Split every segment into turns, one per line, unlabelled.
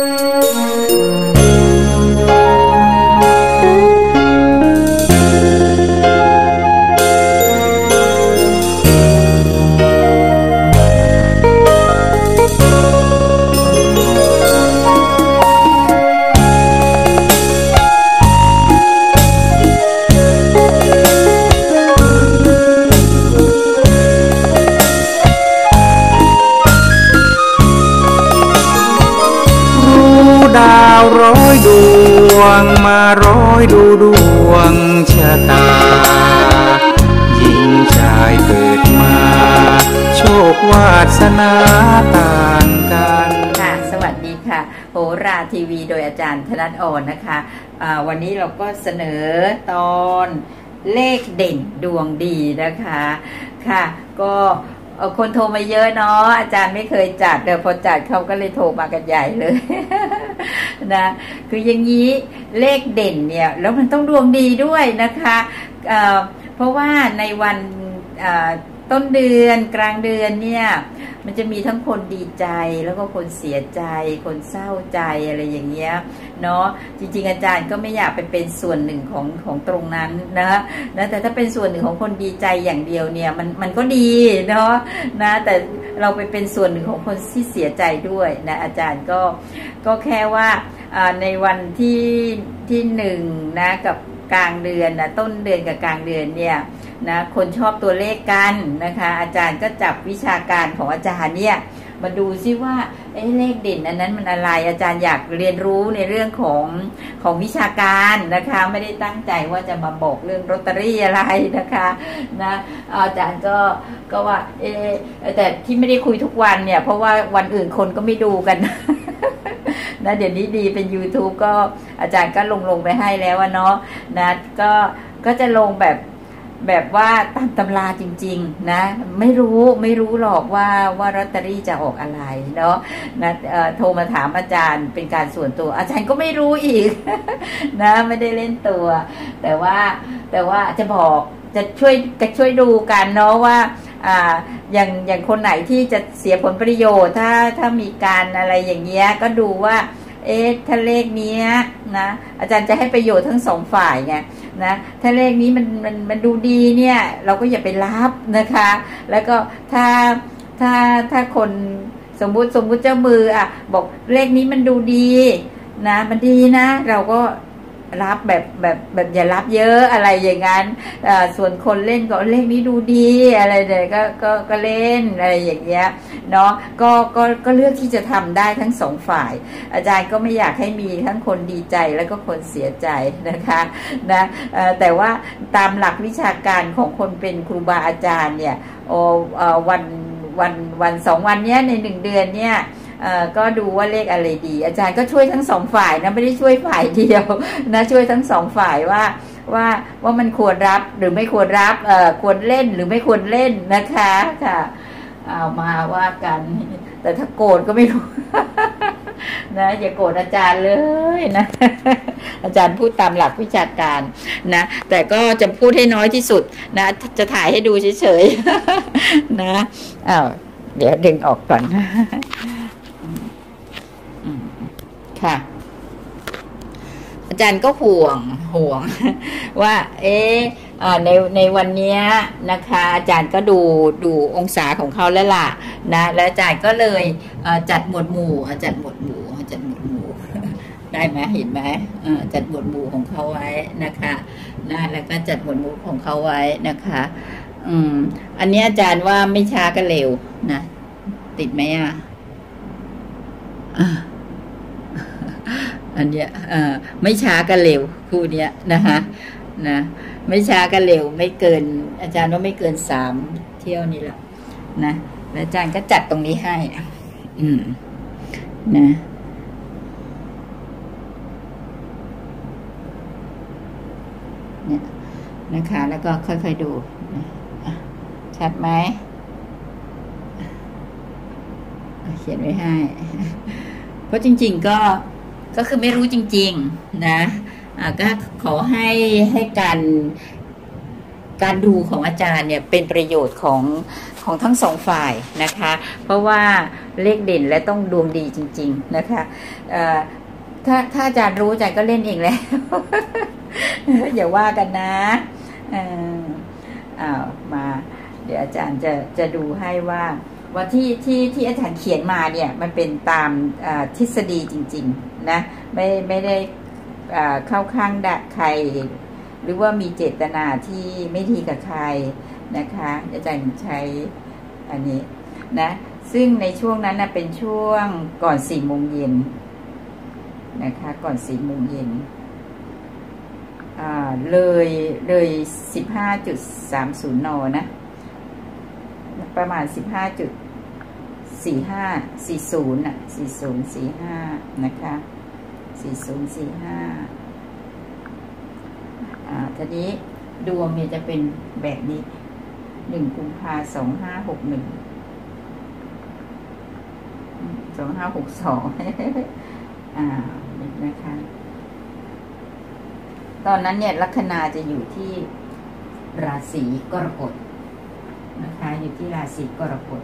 thank you. อยดูดวงชะตา หญิงชายเกิดมา โชควาสนาต่างกัน
ค่ะ สวัสดีค่ะ โหราทีวีโดยอาจารย์ธนัทอ่อนนะคะะวันนี้เราก็เสนอตอนเลขเด่นดวงดีนะคะ ค่ะ ก็ คนโทรมาเยอะเนาะอาจารย์ไม่เคยจัดเดี๋ยวพอจัดเขาก็เลยโทรมากันใหญ่เลยนะคืออย่างนี้เลขเด่นเนี่ย แล้วมันต้องดวงดีด้วยนะคะเเพราะว่าในวัน ต้นเดือนกลางเดือนเนี่ย มันจะมีทั้งคนดีใจแล้วก็คนเสียใจ คนเศร้าใจอะไรอย่างเงี้ยเนาะจริง ๆ อาจารย์ก็ไม่อยากไปเป็นส่วนหนึ่งของของตรงนั้นนะนะแต่ถ้าเป็นส่วนหนึ่งของคนดีใจอย่างเดียวเนี่ยมันมันก็ดีเนาะนะแต่เราไปเป็นส่วนหนึ่งของคนที่เสียใจด้วยนะอาจารย์ก็ก็แค่ว่าในวันที่ที่หนึ่งนะกับกลางเดือนนะต้นเดือนกับกลางเดือนเนี่ย นะคนชอบตัวเลขกันนะคะ อาจารย์ก็จับวิชาการของอาจารย์เนี่ยมาดูซิว่าไอ้เลขเด่นอันนั้นมันอะไรอาจารย์อยากเรียนรู้ในเรื่องของของวิชาการนะคะ ไม่ได้ตั้งใจว่าจะมาบอกเรื่องลอตเตอรี่อะไรนะคะนะอาจารย์ก็ก็ว่าเอแต่ที่ไม่ได้คุยทุกวันเนี่ย เพราะว่าวันอื่นคนก็ไม่ดูกันนะเดี๋ยวนี้ดีเป็น YouTube ก็อาจารย์ก็ลงลงไปให้แล้วเนาะนะก็ก็จะลงแบบ แบบว่าตามตำราจริง ๆ นะ ไม่รู้ไม่รู้หรอกว่าว่าลอตเตอรี่จะออกอะไรเนาะนะโทรมาถามอาจารย์เป็นการส่วนตัว อาจารย์ก็ไม่รู้อีกนะไม่ได้เล่นตัว แต่ว่าแต่ว่าจะบอกจะช่วยจะช่วยดูกันเนาะว่าอ่าอย่างอย่างคนไหนที่จะเสียผลประโยชน์ถ้าถ้ามีการอะไรอย่างเงี้ยก็ดูว่า เอ๊ะถ้าเลขนี้นะอาจารย์จะให้ประโยชน์ทั้งสองฝ่ายไง นะถ้าเลขนี้มันมันมันดูดีเนี่ย เราก็อย่าไปรับนะคะ แล้วก็ถ้าถ้าถ้าคนสมมุติสมมุติเจ้ามืออะ บอกเลขนี้มันดูดีนะ มันดีนะ เราก็ รับแบบแบบแบบอย่ารับเยอะอะไรอย่างนั้นส่วนคนเล่นก็เลขนี้ดูดีอะไรเนี่ยก็ก็ก็เล่นอะไรอย่างเงี้ยเนาะก็ก็ก็เลือกที่จะทำได้ทั้งสองฝ่าย อาจารย์ก็ไม่อยากให้มีทั้งคนดีใจแล้วก็คนเสียใจนะคะนะแต่ว่าตามหลักวิชาการของคนเป็นครูบาอาจารย์เนี่ยวันวันวันสองวันเนี้ยในหนึ่งเดือนเนี่ย ก็ดูว่าเลขอะไรดี อาจารย์ก็ช่วยทั้งสองฝ่ายนะไม่ได้ช่วยฝ่ายเดียวนะช่วยทั้งสองฝ่ายว่าว่าว่ามันควรรับหรือไม่ควรรับเอ่อควรเล่นหรือไม่ควรเล่นนะคะค่ะเอามาว่ากัน แต่ถ้าโกรธก็ไม่รู้นะอย่าโกรธอาจารย์เลยนะ อาจารย์พูดตามหลักวิชาการนะ แต่ก็จะพูดให้น้อยที่สุดนะ จะถ่ายให้ดูเฉยๆนะอ้าวเดี๋ยวดึงออกก่อนค่ะ อา จารย์ก็ห่วงห่วง ว่า เอ๊ในในวันนี้นะคะ อาจารย์ก็ดูดูองศาของเขาแล้วล่ะนะแล้วอาจารย์ก็เลยจัดหมวดหมู่จัดหมวดหมู่จัดหมวดหมู่ได้ไหมเห็นไหมจัดหมวดหมู่ของเขาไว้นะคะนะแล้วก็จัดหมวดหมู่ของเขาไว้นะคะ อืม อันนี้อาจารย์ว่าไม่ช้าก็เร็วนะติดไหมอะ อันเนี้ยไม่ช้าก็เร็วคู่เนี้ยนะคะนะไม่ช้าก็เร็วไม่เกิน อาจารย์ว่าไม่เกินสามเที่ยวนี้แหละนะแล้วอาจารย์ก็จัดตรงนี้ให้ อืม นะเนี่ยนะคะ แล้วก็ค่อยๆดูชัดไหมเขียนไว้ให้ เพราะจริง ๆ ก็ ก็คือไม่รู้จริง ๆ นะก็ขอให้ให้การการดูของอาจารย์เนี่ยเป็นประโยชน์ของของทั้งสองฝ่ายนะคะ เพราะว่าเลขเด่นและต้องดวงดีจริง ๆนะคะถ้าถ้าอาจารย์รู้อาจารย์ก็เล่นเองแล้ว อย่าว่ากันนะอ้าวมา เดี๋ยวอาจารย์จะจะดูให้ว่าว่าที่ที่ที่อาจารย์เขียนมาเนี่ยมันเป็นตามทฤษฎีจริง ๆ นะ ไม่ไม่ได้เข้าข้างดะใคร หรือว่ามีเจตนาที่ไม่ดีกับใครนะคะอาจารย์ใช้อันนี้นะ ซึ่งในช่วงนั้นนะเป็นช่วงก่อนสี่โมงเย็นนะคะ ก่อนสี่โมงเย็นเลยเลยสิบห้าจุดสามศูนย์นนะ ประมาณสิบห้าจุด สี่ห้าสี่ศูนย์อะสี่ศูนย์สี่ห้านะคะสี่ศูนย์สี่ห้าอ่าทีนี้ดวงเนี่ยจะเป็นแบบนี้หนึ่งกุมภาสองห้าหกหนึ่งสองห้าหกสองอ่านะคะ ตอนนั้นเนี่ยลัคนาจะอยู่ที่ราศีกรกฎนะคะ อยู่ที่ราศีกรกฎ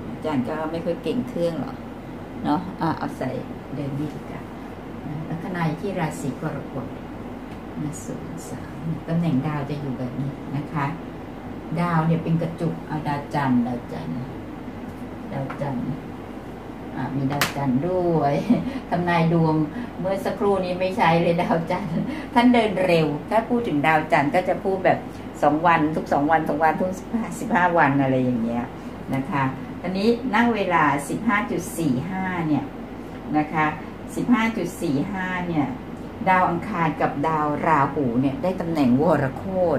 อา จารย์ก็ไม่ค่อยเก่งเครื่องหรอกเนาะอะเอาใส่เดินนี่ดีกว่าลัคนายที่ราศีกรกฎนะศูนย์สามตำแหน่งดาวจะอยู่แบบนี้นะคะ ดาวเนี่ยเป็นกระจุกเอาดาวจันทร์ดาวจันทร์ดาวจันทร์อ่ามีดาวจันทร์ด้วยทำนายดวงเมื่อสักครู่นี้ไม่ใช้เลยดาวจันทร์ท่านเดินเร็ว ถ้าพูดถึงดาวจันทร์ก็จะพูดแบบสองวันทุกสองวันสองวันทุกสิบห้าวันอะไรอย่างเงี้ยนะคะ ตอนนี้นั่งเวลา 15.45 เนี่ยนะคะ 15.45 เนี่ย ดาวอังคารกับดาวราหูเนี่ย ได้ตำแหน่งวรโคต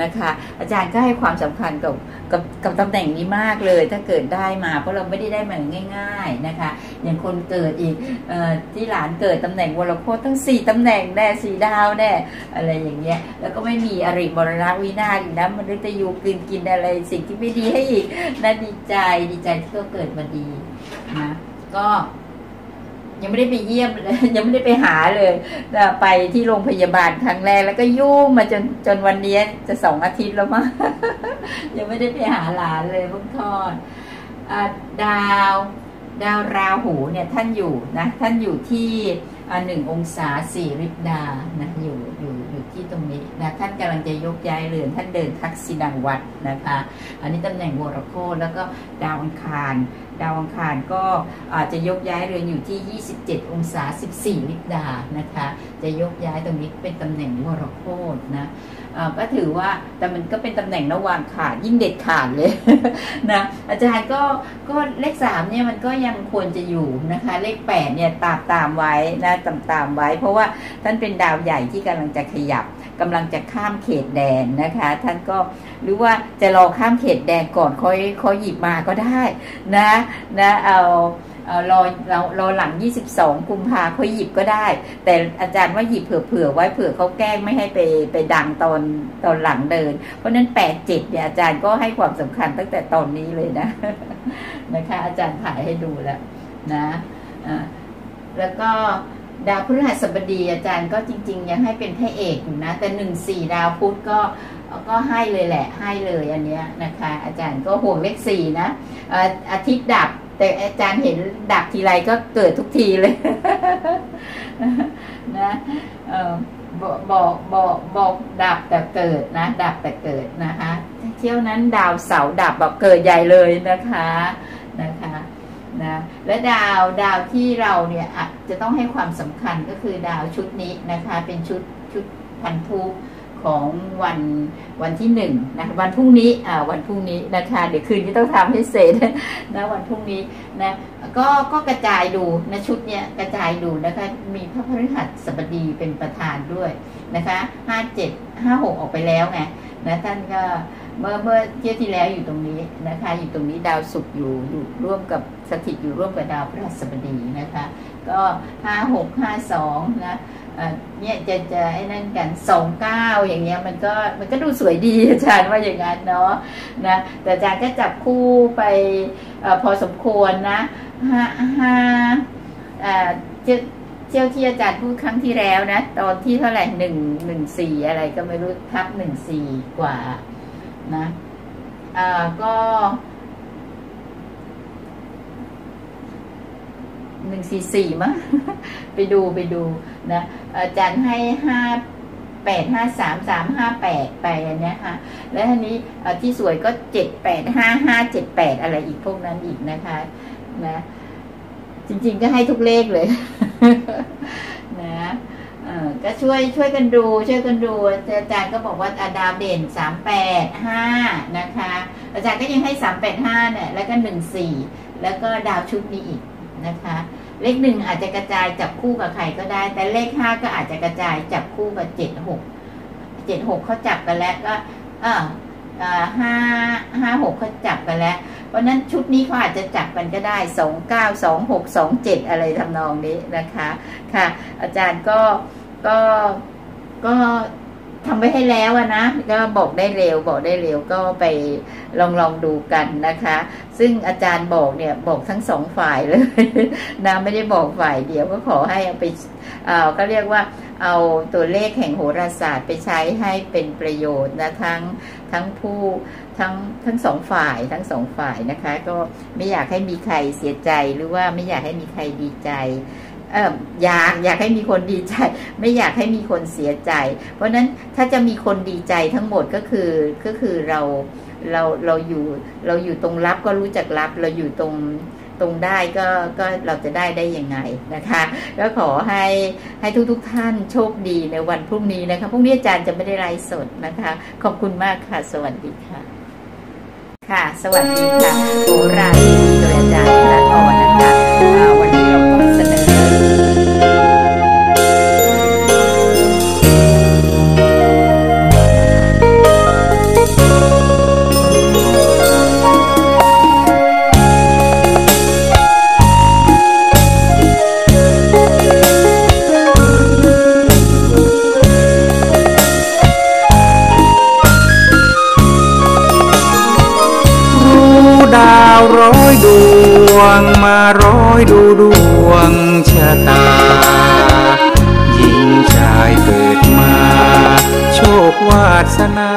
นะคะ อาจารย์ก็ให้ความสำคัญกับกับกับตำแหน่งนี้มากเลย ถ้าเกิดได้มา เพราะเราไม่ได้ได้มาง่าย ๆนะคะ อย่างคนเกิดอีกอที่หลานเกิดตำแหน่งวรโคตตั้งสี่ตำแหน่งแน่สี่ดาวแน่อะไรอย่างเงี้ยแล้วก็ไม่มีอริมรณวินาศอีกนะมันจะอยู่กินกินอะไรสิ่งที่ไม่ดีให้อีกน่าดีใจดีใจที่เขาเกิดมาดีนะก็ ยังไม่ได้ไปเยี่ยมเลยยังไม่ได้ไปหาเลยไปที่โรงพยาบาลครั้งแรกแล้วก็ยุ่งมาจนจนวันนี้จะสองอาทิตย์แล้วมั้งยังไม่ได้ไปหาหลานเลยเพิ่งทอดดาว ดาวราหูเนี่ยท่านอยู่นะท่านอยู่ที่หนึ่งองศาสี่ริบดานะอยู่อยู่อยู่ที่ตรงนี้นะท่านกำลังจะยกย้ายเรือนท่านเดินทักษิณังวัดนะคะ อันนี้ตำแหน่งวรโคแล้วก็ดาวอังคาร ดาวอังคารก็อาจจะยกย้ายเรือนอยู่ที่ 27 องศา 14 ลิบดานะคะ จะยกย้ายตรงนี้เป็นตำแหน่งวรโคตนะก็ถือว่าแต่มันก็เป็นตำแหน่งระหว่างขาดยิ่งเด็ดขาดเลยนะอาจารย์ก็ก็เลขสามเนี่ยมันก็ยังควรจะอยู่นะคะ เลขแปดเนี่ยตามตามไว้นะตามตามไว้ เพราะว่าท่านเป็นดาวใหญ่ที่กำลังจะขยับ กำลังจะข้ามเขตแดนนะคะ ท่านก็หรือว่าจะรอข้ามเขตแดนก่อนค่อยค่อยหยิบมาก็ได้นะนะเอารอเรารอหลัง 22 กุมภาเขาหยิบก็ได้ แต่อาจารย์ว่าหยิบเผื่อๆไว้เผื่อเขาแกล้งไม่ให้ไปไปดังตอนตอนหลังเดิน เพราะนั้น8 7เนี่ยอาจารย์ก็ให้ความสำคัญตั้งแต่ตอนนี้เลยนะนะคะ อาจารย์ถ่ายให้ดูแล้วนะแล้วก็ ดาวพฤหัสบดีอาจารย์ก็จริง ๆ ยังให้เป็นพระเอกอยู่นะ แต่หนึ่งสี่ดาวพุธก็ก็ให้เลยแหละ ให้เลยอันเนี้ยนะคะ อาจารย์ก็ห่วงเลขสี่นะอาทิตย์ดับ แต่อาจารย์เห็นดับทีไรก็เกิดทุกทีเลยนะบอกบอกบอกบอกดับแต่เกิดนะ ดับแต่เกิดนะคะเที่ยวนั้นดาวเสาดับบอกเกิดใหญ่เลยนะคะ นะและดาวดาวที่เราเนี่ยจะต้องให้ความสำคัญก็คือดาวชุดนี้นะคะเป็นชุดชุดพันธุของวันวันที่หนึ่งนะวันพรุ่งนี้อ่าวันพรุ่งนี้นะคะเดี๋ยวคืนนี้ต้องทำให้เสร็จนะวันพรุ่งนี้นะก็ก็กระจายดูนะชุดเนี้ยกระจายดูนะคะมีพระพฤหัสบดีเป็นประธานด้วยนะคะห้าเจ็ดห้าหกออกไปแล้วไงนะท่านก็ เมื่อเมื่อเที่ยวที่แล้วอยู่ตรงนี้นะคะ อยู่ตรงนี้ดาวศุกร์อยู่อยู่ร่วมกับสถิตอยู่ร่วมกับดาวพฤหัสบดีนะคะ ก็ห้าหกห้าสองนะเนี่ยจะจะไอ้นั่นกันสองเก้าอย่างเงี้ยมันก็มันก็ดูสวยดีอาจารย์ว่าอย่างนั้นเนาะนะแต่อาจารย์ก็จับคู่ไปอพอสมควรนะห้าห้าเจ้าเจ้าที่อาจารย์พูดครั้งที่แล้วนะ ตอนที่เท่าไหร่หนึ่งหนึ่งสี่อะไรก็ไม่รู้ทับหนึ่งสี่กว่า นะอ่าก็หนึ่งสี่สี่มั้งไปดูไปดูนะอาจารย์ให้ห้าแปดห้าสามสามห้าแปดไปอันเนี้ยค่ะ แล้วทีนี้ที่สวยก็เจ็ดแปดห้าห้าเจ็ดแปดอะไรอีกพวกนั้นอีกนะคะ นะ จริง ๆ ก็ให้ทุกเลขเลย นะ อก็ช่วยช่วยกันดู ช่วยกันดู อาจารย์ก็บอกว่าอาดาวเด่นสามแปดห้านะคะ อาจารย์ก็ยังให้สามแปดห้าเนี่ยแล้วก็หนึ่งสี่แล้วก็ดาวชุดนี้อีกนะคะ เลขหนึ่งอาจจะกระจายจับคู่กับใครก็ได้ แต่เลขห้าก็อาจจะกระจายจับคู่กับเจ็ดหกเจ็ดหกเขาจับกันแล้วก็เออห้าห้าหกเขาจับกันแล้ว เพราะฉะนั้นชุดนี้เขาอาจจะจับกันก็ได้สองเก้าสองหกสองเจ็ดอะไรทำนองนี้นะคะ ค่ะ อาจารย์ก็ ก็ก็ทำไว้ให้แล้วอะนะ ก็บอกได้เร็วบอกได้เร็วก็ไปลองลองดูกันนะคะ ซึ่งอาจารย์บอกเนี่ยบอกทั้งสองฝ่ายเลยนะไม่ได้บอกฝ่ายเดียวก็ขอให้เอาไปเอาก็เรียกว่าเอาตัวเลขแห่งโหราศาสตร์ไปใช้ให้เป็นประโยชน์นะทั้งทั้งผู้ทั้งทั้งสองฝ่ายทั้งสองฝ่ายนะคะ ก็ไม่อยากให้มีใครเสียใจหรือว่าไม่อยากให้มีใครดีใจ เอออยากอยากให้มีคนดีใจ ไม่อยากให้มีคนเสียใจ เพราะฉะนั้นถ้าจะมีคนดีใจทั้งหมดก็คือก็คือเราเราเราอยู่เราอยู่ตรงรับก็รู้จักรับเราอยู่ตรงตรงได้ก็ก็เราจะได้ได้ยังไงนะคะก็ขอให้ให้ทุกทุกท่านโชคดีในวันพรุ่งนี้นะคะพรุ่งนี้อาจารย์จะไม่ได้ไลฟ์สดนะคะ ขอบคุณมากค่ะ สวัสดีค่ะ ค่ะ สวัสดีค่ะโหราทีวีโดยอาจารย์ธนทรนะคะ
หญิงชายเกิดมา โชควาสนา